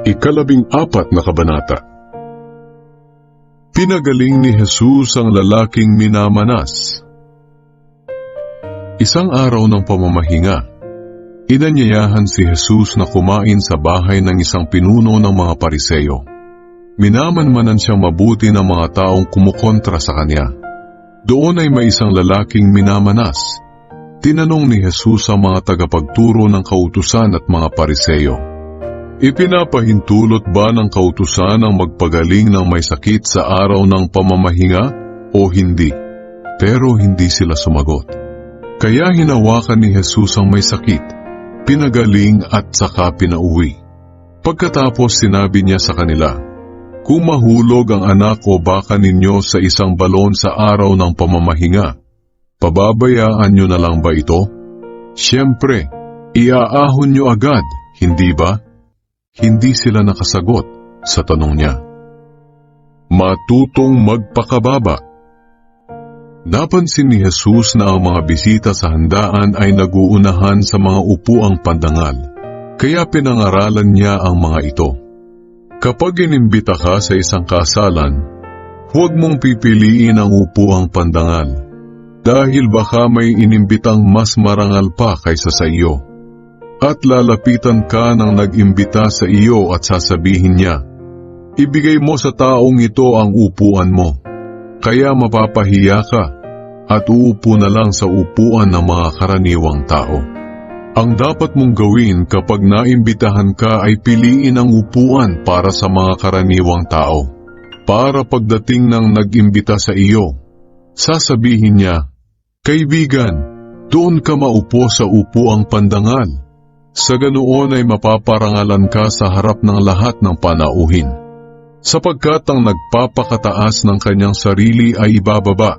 Ikalabing apat na kabanata Pinagaling ni Jesus ang lalaking minamanas. Isang araw ng pamamahinga, inanyayahan si Jesus na kumain sa bahay ng isang pinuno ng mga pariseyo. Minamanmanan siyang mabuti ng mga taong kumukontra sa kanya. Doon ay may isang lalaking minamanas. Tinanong ni Jesus ang mga tagapagturo ng kautusan at mga pariseyo. Ipinapahintulot ba ng kautusan ang magpagaling ng may sakit sa araw ng pamamahinga o hindi? Pero hindi sila sumagot. Kaya hinawakan ni Jesus ang may sakit, pinagaling at saka pinauwi. Pagkatapos sinabi niya sa kanila, Kung mahulog ang anak o baka ninyo sa isang balon sa araw ng pamamahinga, pababayaan nyo na lang ba ito? Siyempre, iaahon nyo agad, hindi ba? Hindi sila nakasagot sa tanong niya. Matutong magpakababa. Napansin ni Jesus na ang mga bisita sa handaan ay naguunahan sa mga upuang pandangal, kaya pinangaralan niya ang mga ito. Kapag inimbita ka sa isang kasalan, huwag mong pipiliin ang upuang pandangal, dahil baka may inimbitang mas marangal pa kaysa sa iyo. At lalapitan ka ng nag-imbita sa iyo at sasabihin niya, Ibigay mo sa taong ito ang upuan mo. Kaya mapapahiya ka at uupo na lang sa upuan ng mga karaniwang tao. Ang dapat mong gawin kapag naimbitahan ka ay piliin ang upuan para sa mga karaniwang tao. Para pagdating ng nag-imbita sa iyo, sasabihin niya, Kaibigan, doon ka maupo sa upuang pandangal. Sa ganoon ay mapaparangalan ka sa harap ng lahat ng panauhin. Sapagkat ang nagpapakataas ng kanyang sarili ay ibababa,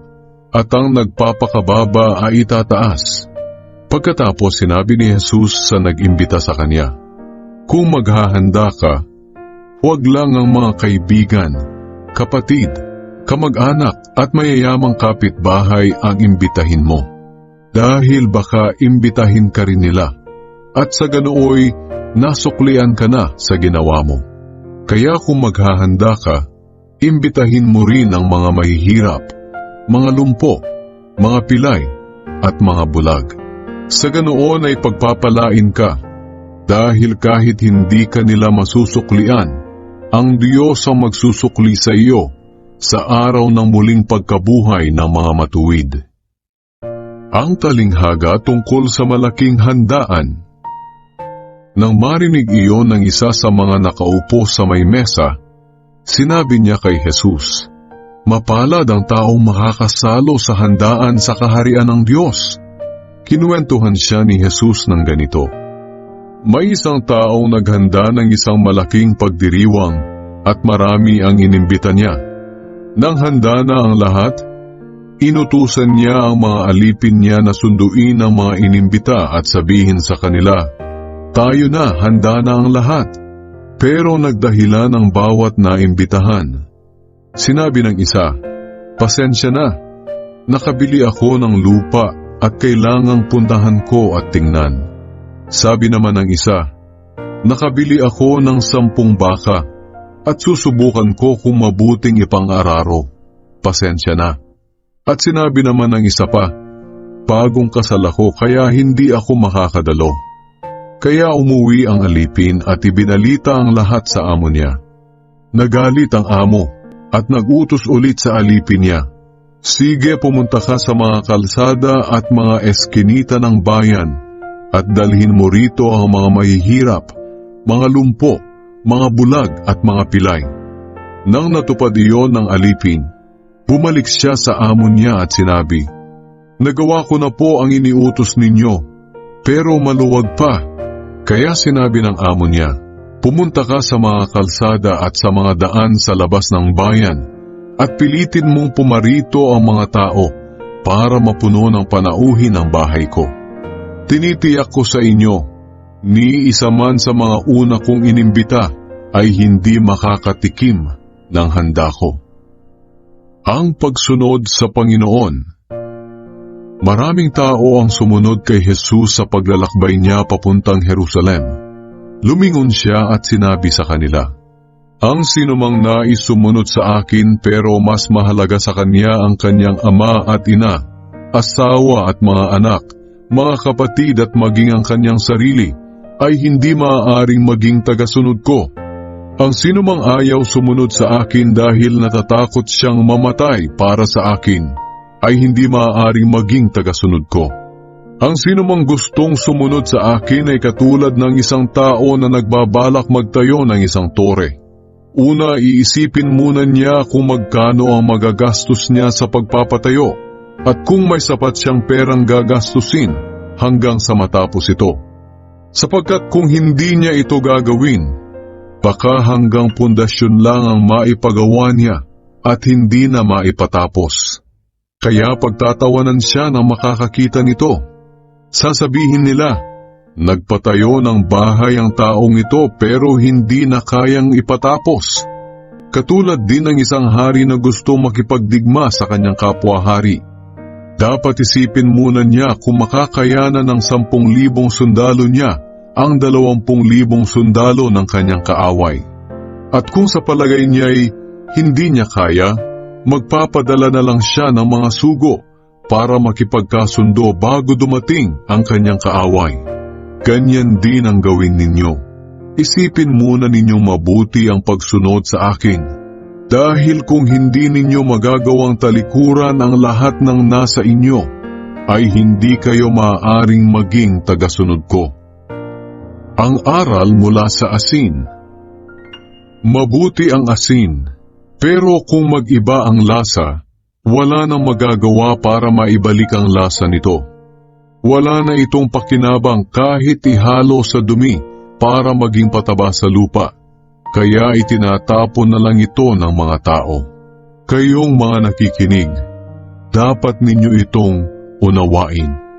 at ang nagpapakababa ay itataas. Pagkatapos sinabi ni Jesus sa nag-imbita sa kanya, Kung maghahanda ka, huwag lang ang mga kaibigan, kapatid, kamag-anak at mayayamang kapitbahay ang imbitahin mo. Dahil baka imbitahin ka rin nila at sa ganooy nasuklian ka na sa ginawa mo. Kaya kung maghahanda ka, imbitahin mo rin ang mga mahihirap, mga lumpo, mga pilay, at mga bulag. Sa ganoon ay pagpapalain ka, dahil kahit hindi ka nila masusuklian, ang Diyos ang magsusukli sa iyo sa araw ng muling pagkabuhay ng mga matuwid. Ang talinghaga tungkol sa malaking handaan nang marinig iyon ng isa sa mga nakaupo sa may mesa, sinabi niya kay Jesus, Mapalad ang taong makakasalo sa handaan sa kaharian ng Diyos. Kinuwentuhan siya ni Jesus ng ganito, May isang taong naghanda ng isang malaking pagdiriwang at marami ang inimbita niya. Nang handa na ang lahat, inutusan niya ang mga alipin niya na sunduin ang mga inimbita at sabihin sa kanila, tayo na, handa na ang lahat. Pero nagdahilan ang bawat naimbitahan. Sinabi ng isa, Pasensya na, nakabili ako ng lupa at kailangang puntahan ko at tingnan. Sabi naman ng isa, Nakabili ako ng sampung baka at susubukan ko kung mabuting ipang-araro. Pasensya na. At sinabi naman ng isa pa, Bagong kasal ako kaya hindi ako makakadalo. Kaya umuwi ang alipin at ibinalita ang lahat sa amo niya. Nagalit ang amo at nagutos ulit sa alipin niya. Sige pumunta ka sa mga kalsada at mga eskinita ng bayan at dalhin mo rito ang mga mahihirap, mga lumpo, mga bulag at mga pilay. Nang natupad iyon ng alipin, bumalik siya sa amo niya at sinabi, Nagawa ko na po ang iniutos ninyo, pero maluwag pa kaya sinabi ng amo niya, Pumunta ka sa mga kalsada at sa mga daan sa labas ng bayan at pilitin mong pumarito ang mga tao para mapuno ng panauhin ang bahay ko. Tinitiyak ko sa inyo, ni isa man sa mga una kong inimbita ay hindi makakatikim ng handa ko. Ang pagsunod sa Panginoon Maraming tao ang sumunod kay Jesus sa paglalakbay niya papuntang Jerusalem. Lumingon siya at sinabi sa kanila, Ang sinumang nais sumunod sa akin pero mas mahalaga sa kanya ang kanyang ama at ina, asawa at mga anak, mga kapatid at maging ang kanyang sarili, ay hindi maaaring maging tagasunod ko. Ang sinumang ayaw sumunod sa akin dahil natatakot siyang mamatay para sa akin, ay hindi maaaring maging tagasunod ko. Ang sinumang gustong sumunod sa akin ay katulad ng isang tao na nagbabalak magtayo ng isang tore. Una, iisipin muna niya kung magkano ang magagastos niya sa pagpapatayo at kung may sapat siyang perang gagastusin hanggang sa matapos ito. Sapagkat kung hindi niya ito gagawin, baka hanggang pundasyon lang ang maipagawa niya at hindi na maipatapos. Kaya pagtatawanan siya ng makakakita nito. Sasabihin nila, nagpatayo ng bahay ang taong ito pero hindi na kayang ipatapos. Katulad din ng isang hari na gusto makipagdigma sa kanyang kapwa-hari. Dapat isipin muna niya kung makakayanan ng sampung libong sundalo niya ang dalawampung libong sundalo ng kanyang kaaway. At kung sa palagay niya ay hindi niya kaya, magpapadala na lang siya ng mga sugo para makipagkasundo bago dumating ang kanyang kaaway. Ganyan din ang gawin ninyo. Isipin muna ninyong mabuti ang pagsunod sa akin. Dahil kung hindi ninyo magagawang talikuran ang lahat ng nasa inyo, ay hindi kayo maaaring maging tagasunod ko. Ang aral mula sa asin Mabuti ang asin, pero kung mag-iba ang lasa, wala nang magagawa para maibalik ang lasa nito. Wala na itong pakinabang kahit ihalo sa dumi para maging pataba sa lupa. Kaya itinatapon na lang ito ng mga tao. Kayong mga nakikinig, dapat ninyo itong unawain.